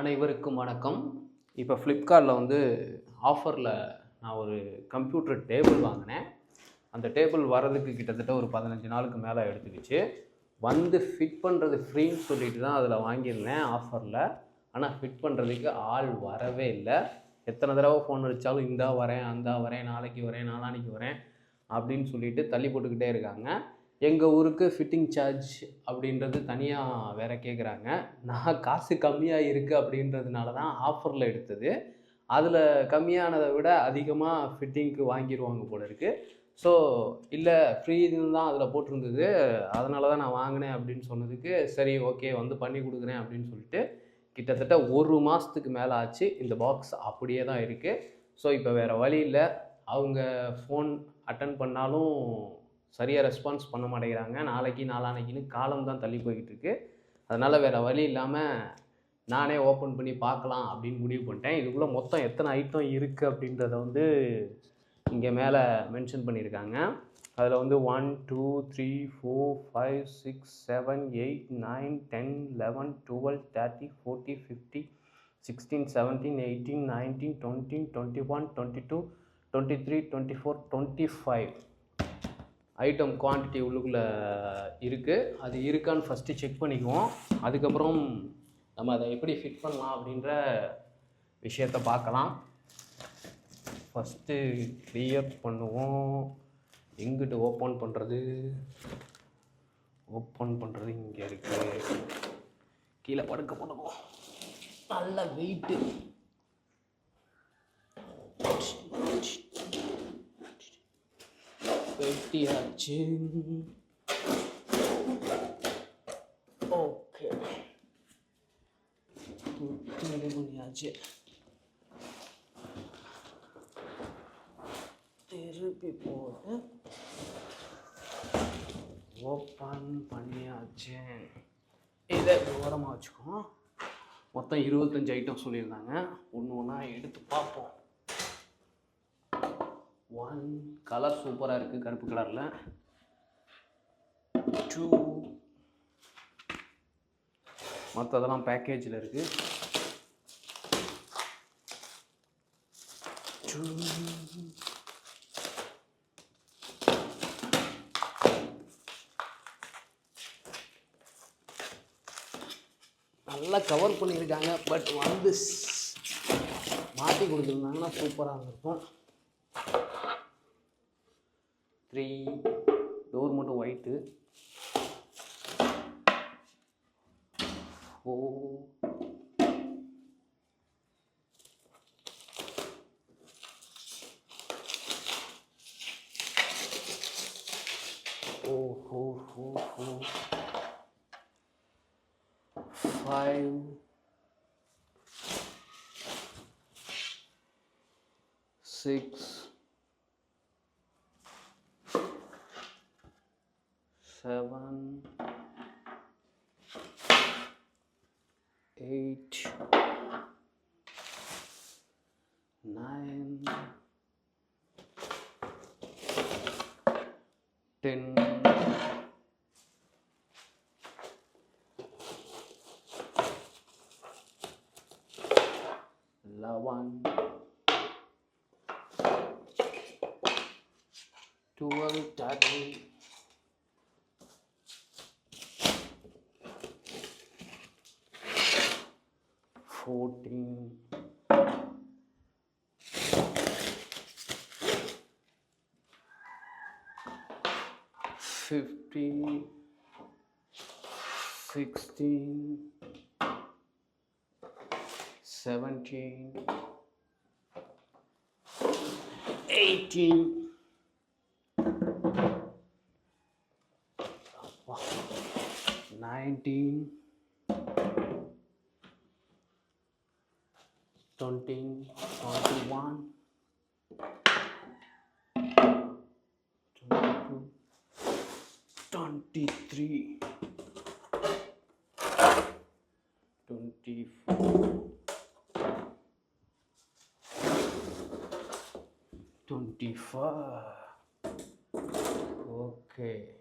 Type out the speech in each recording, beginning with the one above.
அனைவருக்கும் வணக்கம். இப்போ ஃப்ளிப்கார்ட்டில் வந்து ஆஃபரில் நான் ஒரு கம்ப்யூட்டர் டேபிள் வாங்கினேன். அந்த டேபிள் வரதுக்கு கிட்டத்தட்ட ஒரு பதினஞ்சு நாளுக்கு மேலே எடுத்துக்கிச்சு. வந்து ஃபிட் பண்ணுறது ஃப்ரீன்னு சொல்லிட்டு தான் அதில் வாங்கியிருந்தேன் ஆஃபரில் ஆனால் ஃபிட் பண்ணுறதுக்கு ஆள் வரவே இல்லை. எத்தனை தடவை ஃபோன் அடித்தாலும் இந்தா வரேன் அந்தா வரேன் நாளைக்கு வரேன் நாளானிக்கு வரேன் அப்படின்னு சொல்லிட்டு தள்ளி போட்டுக்கிட்டே இருக்காங்க. எங்கள் ஊருக்கு ஃபிட்டிங் சார்ஜ் அப்படின்றது தனியாக வேற கேட்குறாங்க நான் காசு கம்மியாக இருக்குது அப்படின்றதுனால தான் ஆஃபரில் எடுத்தது. அதில் கம்மியானதை விட அதிகமாக ஃபிட்டிங்க்கு வாங்கிடுவாங்க போல இருக்குது ஸோ இல்லை ஃப்ரீ தான் அதில் போட்டிருந்தது. அதனால தான் நான் வாங்கினேன் அப்படின்னு சொன்னதுக்கு சரி ஓகே வந்து பண்ணி கொடுக்குறேன் அப்படின்னு சொல்லிட்டு கிட்டத்தட்ட ஒரு மாதத்துக்கு மேலே ஆச்சு. இந்த பாக்ஸ் அப்படியே தான் இருக்குது ஸோ இப்போ வேறு வழி இல்லை. அவங்க ஃபோன் அட்டன் பண்ணாலும் சரியாக ரெஸ்பான்ஸ் பண்ண மாட்டேங்கிறாங்க. நாளைக்கு நாளானைக்குன்னு காலம் தான் தள்ளி போய்கிட்டு இருக்கு அதனால் வேறு வழி இல்லாமல் நானே ஓப்பன் பண்ணி பார்க்கலாம் அப்படின்னு முடிவு பண்ணிட்டேன். இதுக்குள்ளே மொத்தம் எத்தனை ஐட்டம் இருக்குது அப்படின்றத வந்து இங்கே மேலே மென்ஷன் பண்ணியிருக்காங்க. அதில் வந்து one two three four five six seven eight nine ten eleven twelve thirty forty fifty sixteen seventeen eighteen nineteen twenty twenty one twenty two twenty three twenty four twenty five item quantity உள்ளுக்குள்ளே இருக்குது அது இருக்கான்னு first check பண்ணிக்குவோம். அதுக்கப்புறம் நம்ம அதை எப்படி fit பண்ணலாம் அப்படின்ற விஷயத்த பார்க்கலாம். ஃபஸ்ட்டு க்ளியர் பண்ணுவோம். எங்கிட்டு ஓப்பன் பண்ணுறது ஓப்பன் பண்ணுறது இங்கே இருக்குது கீழே படுக்க பண்ணுவோம் நல்ல வெயிட்டு வெட்டியாச்சு. ஓகே ரெடி பண்ணியாச்சு திருப்பி போட்டு ஓப்பன் பண்ணியாச்சு. இதை ஓரமாக வச்சுக்குவோம் மொத்தம் இருபத்தஞ்சு ஐட்டம் சொல்லியிருந்தாங்க. ஒன்று ஒன்றா எடுத்து பார்ப்போம். ஒன் கலர் சூப்பராக இருக்குது கருப்பு கலரில் டூ மற்றதெல்லாம் பேக்கேஜில் இருக்குது நல்லா கவர் பண்ணியிருக்காங்க பட் வந்து மாட்டி கொடுத்துருந்தாங்கன்னா சூப்பராக இருந்திருக்கும் த்ரீ டோர் மட்டும் ஒயிட்டு ஓ ஓ seven, eight, nine, ten, 15, 16, 17, 18, 19, D4. Twenty-five. Okay.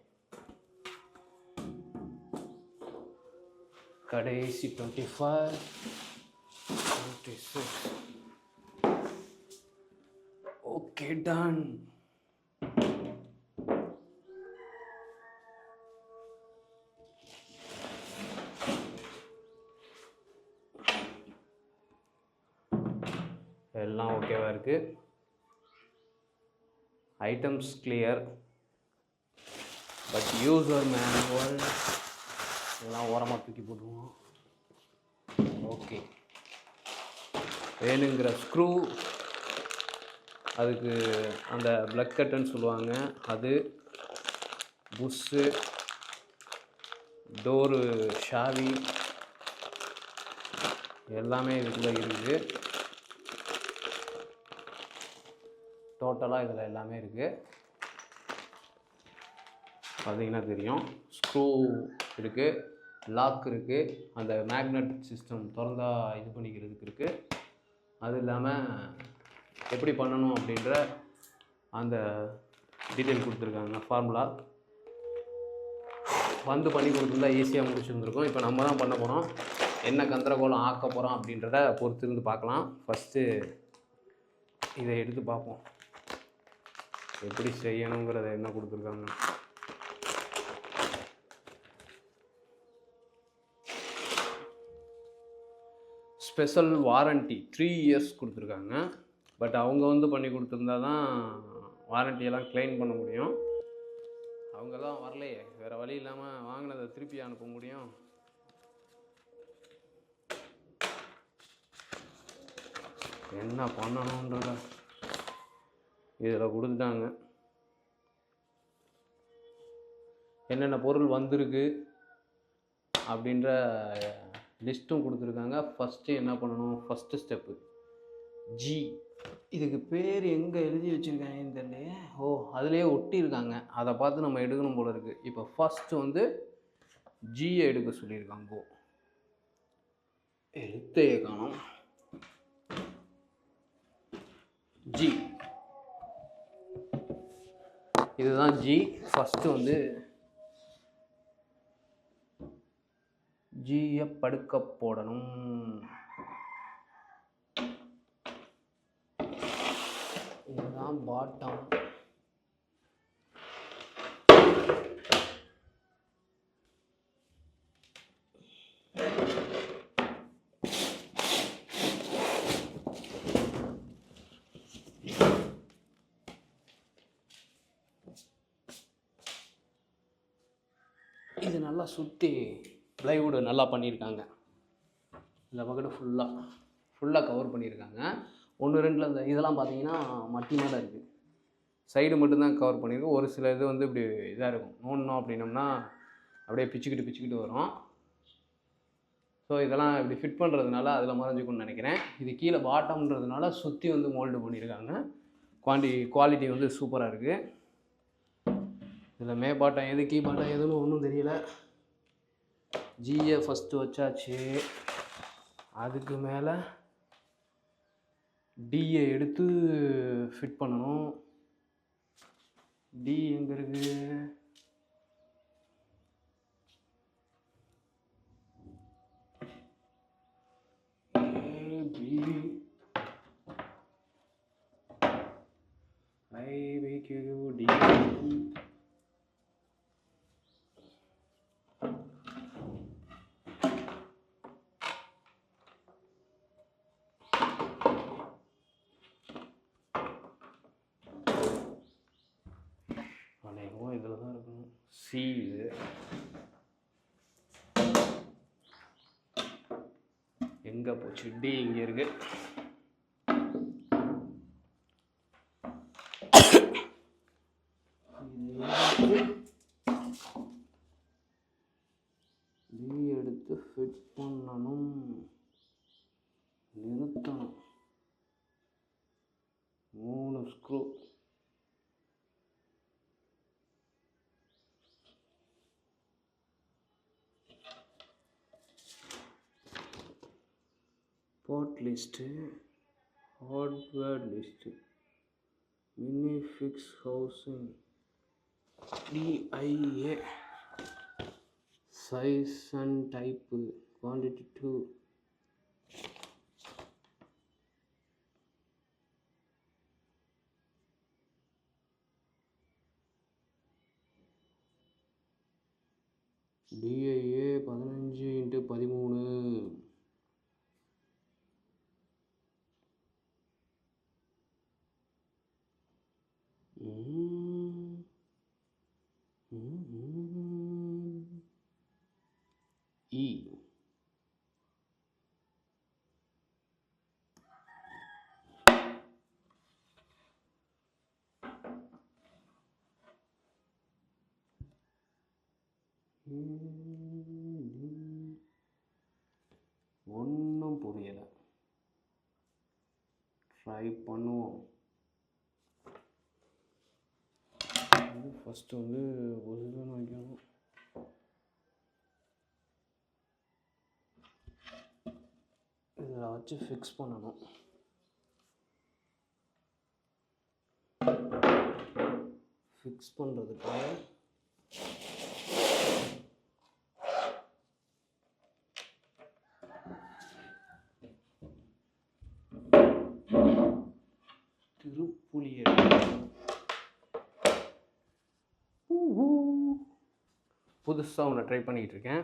Kadesi Okay, done. Items clear but user manual இதெல்லாம் ஓரமாக தூக்கி போட்டுருவோம். ஓகே வேணுங்கிற ஸ்க்ரூ அதுக்கு அந்த பிளக் கட்டுன்னு சொல்லுவாங்க. அது புஷ்ஷு டோரு ஷாவி எல்லாமே இதுக்குள்ளே இருக்குது டோட்டலாக இதில் எல்லாமே இருக்குது பார்த்தீங்கன்னா தெரியும். ஸ்க்ரூ இருக்குது லாக் இருக்குது அந்த மேக்னெட் சிஸ்டம் திறந்தா இது பண்ணிக்கிறதுக்கு இருக்குது அது இல்லாமல் எப்படி பண்ணணும் அப்படின்ற அந்த டீட்டெயில் கொடுத்துருக்காங்க. ஃபார்முலா வந்து பண்ணி கொடுத்துருந்தா ஈஸியாக முடிச்சுருந்துருக்கோம். இப்போ நம்ம தான் பண்ண போகிறோம் என்ன கந்தரகோலம் ஆக்க போகிறோம் அப்படின்றத பொறுத்து இருந்து பார்க்கலாம். ஃபஸ்ட்டு இதை எடுத்து பார்ப்போம். எப்படி செய்யணுங்கிறத என்ன கொடுத்துருக்காங்க? ஸ்பெஷல் வாரண்டி த்ரீ இயர்ஸ் கொடுத்துருக்காங்க. பட் அவங்க வந்து பண்ணி கொடுத்துருந்தா தான் வாரண்டியெல்லாம் க்ளைம் பண்ண முடியும். அவங்க தான் வரலையே. வேறு வழி இல்லாமல் வாங்கினதை திருப்பி அனுப்ப முடியும். என்ன பண்ணணுன்றத? இதில் கொடுத்துட்டாங்க. என்னென்ன பொருள் வந்திருக்கு அப்படின்ற லிஸ்ட்டும் கொடுத்துருக்காங்க. ஃபஸ்ட்டு என்ன பண்ணணும்? ஃபஸ்ட்டு ஸ்டெப்பு ஜி இதுக்கு பேர் எங்கே எழுதி வச்சுருக்காங்கன்னு தெரியலையே. ஓ அதுலேயே ஒட்டியிருக்காங்க. அதை பார்த்து நம்ம எடுக்கணும் போல இருக்குது இப்போ ஃபஸ்ட்டு வந்து ஜியை எடுக்க சொல்லியிருக்காங்க. எழுத்தையே காணும். ஜி இதுதான் ஜி ஃபஸ்ட்டு வந்து ஜியை படுக்க போடணும். இதுதான் பாட்டம் இது நல்லா சுற்றி ப்ளைவுட் நல்லா பண்ணியிருக்காங்க இந்த பக்கெட்டு ஃபுல்லாக ஃபுல்லாக கவர் பண்ணியிருக்காங்க ஒன்று ரெண்டில் இந்த இதெல்லாம் பார்த்தீங்கன்னா மட்டி மேலே இருக்குது சைடு மட்டும்தான் கவர் பண்ணியிருக்கு ஒரு சில இது வந்து இப்படி இதாக இருக்கும். நோண்டணும் அப்படின்னம்னா அப்படியே பிச்சுக்கிட்டு பிச்சுக்கிட்டு வரும். ஸோ இதெல்லாம் இப்படி ஃபிட் பண்ணுறதுனால அதில் மறைஞ்சிக்கும்னு நினைக்கிறேன். இது கீழே பாட்டம்ன்றதுனால சுற்றி வந்து மோல்டு பண்ணியிருக்காங்க குவான்டி குவாலிட்டி வந்து சூப்பராக இருக்குது இதில் மே பாட்டம் எது கீ பாட்டம் எதுன்னு ஒன்றும் தெரியல. ஜிஏ ஃபஸ்ட்டு வச்சாச்சு. அதுக்கு மேலே டிஏ எடுத்து ஃபிட் பண்ணணும். டி எங்கே இருக்கு ஐ B, டி சி இது எங்கே போச்சு? டி இங்கே இருக்கு. டி எடுத்து ஃபிட் பண்ணணும். நிறுத்தணும். மூணு screw list hardware list minifix housing DIA size and type quantity two DIA பதினஞ்சு இன்ட்டு பதிமூணு. ட்ரை பண்ணுவோம். ஃபஸ்ட்டு வந்து ஒரிஜினல் வைக்கணும் இதில் வச்சு ஃபிக்ஸ் பண்ணணும். ஃபிக்ஸ் பண்ணுறதுக்காக புதுசாக ஒன்று ட்ரை பண்ணிகிட்ருக்கேன்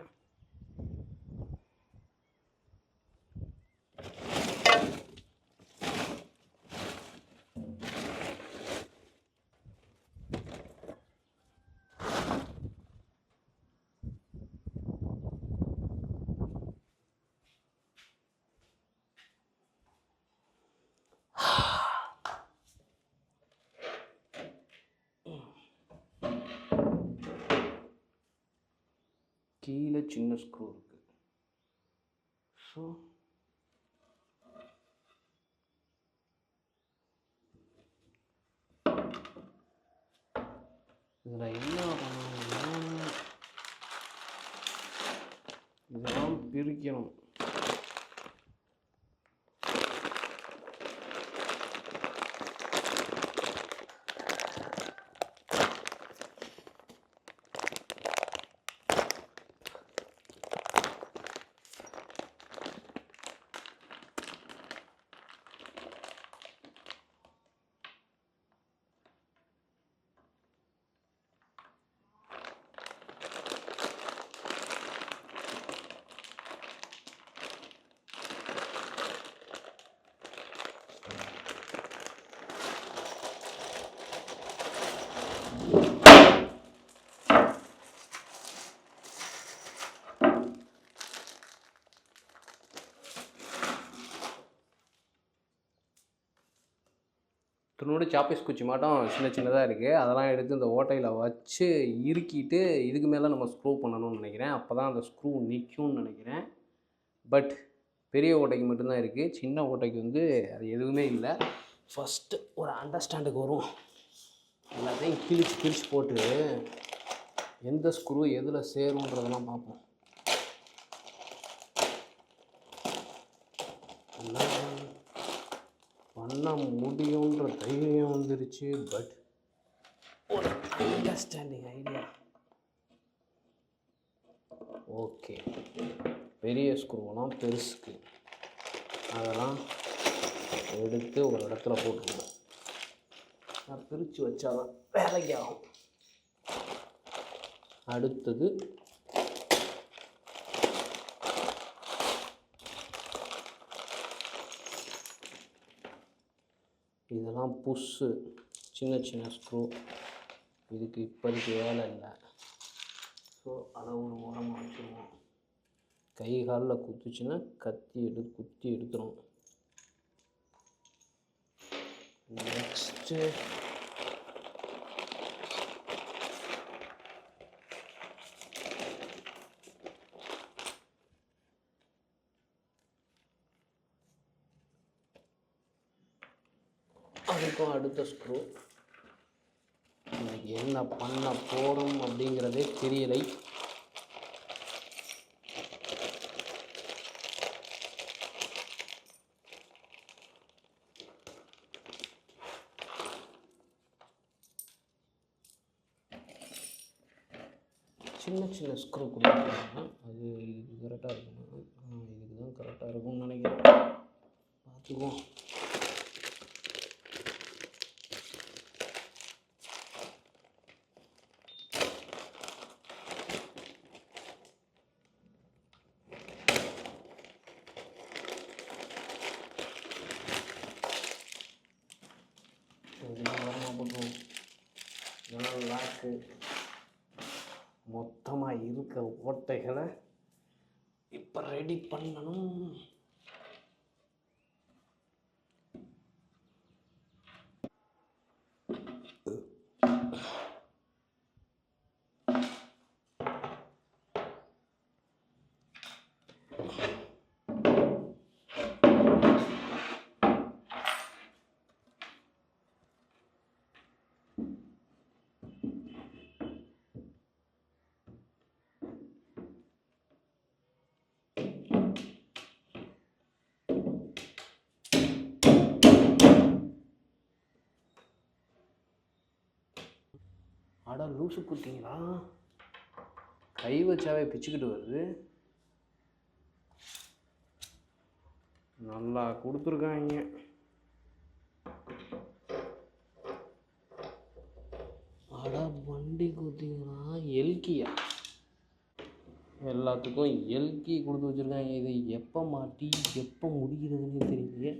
கீழே சின்ன ஸ்க்ரூ இருக்கு. ஸோ இதில் என்ன பண்ணணும்னா இதெல்லாம் பிரிக்கணும். துணோடு சாப்பீஸ் குச்சி மாட்டம் சின்ன சின்னதாக இருக்குது அதெல்லாம் எடுத்து இந்த ஓட்டையில் வச்சு இறுக்கிட்டு இதுக்கு மேலே நம்ம ஸ்க்ரூ பண்ணணும்னு நினைக்கிறேன். அப்போ தான் அந்த ஸ்க்ரூ நிற்கும்னு நினைக்கிறேன். பட் பெரிய ஓட்டைக்கு மட்டும்தான் இருக்குது சின்ன ஓட்டைக்கு வந்து அது எதுவுமே இல்லை. ஃபஸ்ட்டு ஒரு அண்டர்ஸ்டாண்டுக்கு வரும். எல்லாத்தையும் கிழிச்சு கிழிச்சு போட்டு எந்த ஸ்க்ரூ எதில் சேருன்றதெல்லாம் பார்ப்போம். எல்லாம் பண்ண முடியுன்ற தைரியம் வந்துருச்சு பட் ஒரு அண்டர்ஸ்டாண்டிங் ஐடியா ஓகே பெரிய ஸ்க்ரூவெல்லாம் பெருசுக்கு. அதெல்லாம் எடுத்து ஒரு இடத்துல போட்டுருவோம் நான் பிரித்து வச்சாதான் வேலைக்கு ஆகும். அடுத்தது இதெல்லாம் புஷ்ஷு. சின்ன சின்ன ஸ்க்ரூ இதுக்கு இப்போதைக்கு வேலை இல்லை. ஸோ அதை ஒரு ஓரமாக வச்சுருவோம். கை காலில் குத்துச்சுன்னா கத்தி எடு குத்தி எடுத்துரும். நெக்ஸ்ட்டு அதுக்கும் அடுத்த ஸ்க்ரூ எனக்கு என்ன பண்ண போகிறோம் அப்படிங்கிறதே தெரியலை. சின்ன சின்ன ஸ்க்ரூ கொடுத்துருக்காங்க. அது இதுக்கு கரெக்டாக இருக்குமா? இதுக்கு தான் கரெக்டாக இருக்கும்னு நினைக்கிறேன். பார்த்துக்குவோம் மொத்தமாக இருக்க ஓட்டைகளை இப்போ ரெடி பண்ணணும் அட லூசு குத்திங்களா கை வச்சாவே பிச்சுக்கிட்டு வருது. நல்லா கொடுத்துருக்காங்க. அட வண்டி குத்திங்களா எல்கியா? எல்லாத்துக்கும் எல்கி கொடுத்து வச்சுருக்காங்க. இது எப்போ மாட்டி எப்போ முடிகிறதுன்னு தெரியலையே.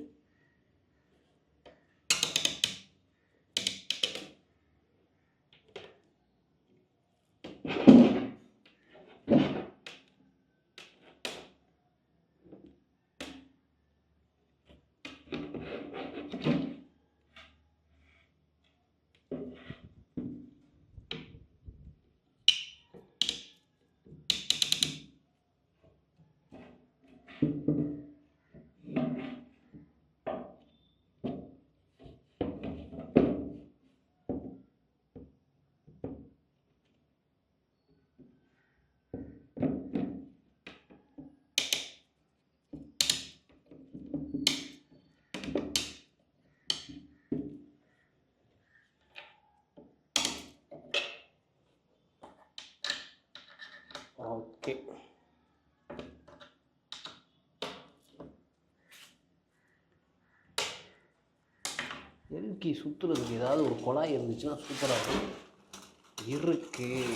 ஓகே. எல்கி சுற்றுறதுக்கு ஏதாவது ஒரு குழாய் இருந்துச்சுன்னா சூப்பராக இருக்கும். இருக்கு.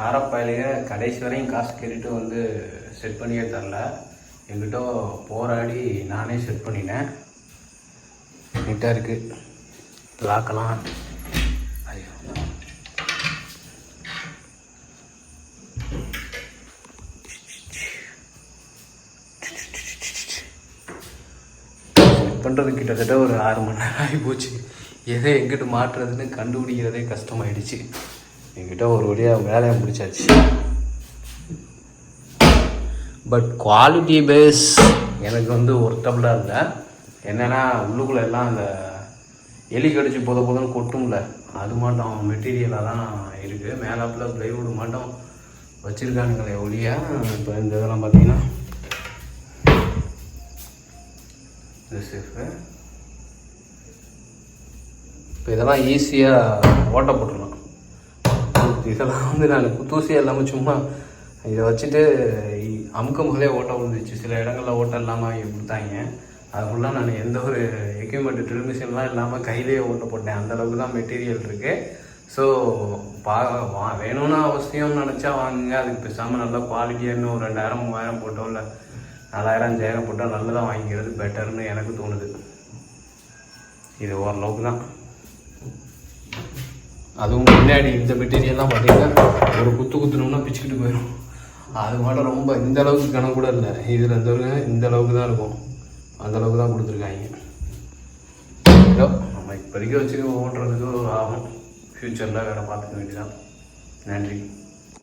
காரப்பாயிலேயே கடைசி வரையும் காசு கேட்டுட்டு வந்து செட் பண்ணியே தரல. என்கிட்ட போராடி நானே செட் பண்ணினேன். நீட்டாக இருக்குது லாக்கலாம் ஐயோ. பண்ணுறது கிட்டத்தட்ட ஒரு ஆறு மணி நேரம் ஆகி போச்சு. எதை எங்கிட்டு மாட்டுறதுன்னு கண்டுபிடிக்கிறதே கஷ்டமாயிடுச்சு. என்கிட்ட ஒரு வழியாக வேலையை முடிச்சாச்சு. பட் குவாலிட்டி பேஸ் எனக்கு வந்து ஒர்த்தபிளாக இல்லை. என்னென்னா உள்ளுக்குள்ளே எல்லாம் அந்த எலி கடிச்சு போத போதுன்னு கொட்டும்ல. அது மட்டும் மெட்டீரியலாக தான் இருக்குது மேலாப்பில் ப்ளைவுட் மட்டும் வச்சுருக்கானுங்களே ஒழியா இப்போ இந்த இதெல்லாம் பார்த்தீங்கன்னா சேஃபு இப்போ இதெல்லாம் ஈஸியாக ஓட்ட போட்டுருலாம் இதெல்லாம் வந்து நான் குத்தூசி இல்லாமல் சும்மா இதை வச்சுட்டு இ- அமுக்கும் போதே ஓட்ட விழுந்துச்சு சில இடங்களில் ஓட்டம் இல்லாமல் இங்க கொடுத்தாங்க. அது ஃபுல்லாக நான் எந்த ஒரு எக்யூப்மெண்ட் ட்ரில் மிஷின்லாம் இல்லாமல் கையிலேயே ஓட்ட போட்டேன். அந்த அளவுக்கு தான் மெட்டீரியல் இருக்குது ஸோ பா வா வேணும்னா அவசியம்னு நினச்சா வாங்குங்க. அதுக்கு பேசாமல் நல்லா குவாலிட்டியாக இன்னும் ஒரு ரெண்டாயிரம் மூவாயிரம் போட்டோ இல்லை நாலாயிரம் அஞ்சாயிரம் போட்டால் நல்லதாக வாங்கிக்கிறது பெட்டர்னு எனக்கு தோணுது. இது ஓரளவுக்கு தான். அதுவும் முன்னாடி இந்த மெட்டீரியல்லாம் பார்த்தீங்கன்னா ஒரு குத்து குத்துனோம்னா பிச்சுக்கிட்டு போயிடும் அது மட்டும் ரொம்ப இந்த அளவுக்கு கணம் கூட இல்லை. இதில் இந்த இந்த அளவுக்கு தான் இருக்கும். அந்த அளவுக்கு தான் கொடுத்துருக்காங்க. ஏதோ நம்ம இப்போதைக்கு வச்சு ஓட்டுறதுக்கு ஆகும். ஃப்யூச்சரில் வேறு பார்த்துக்க வேண்டியதான் நன்றி.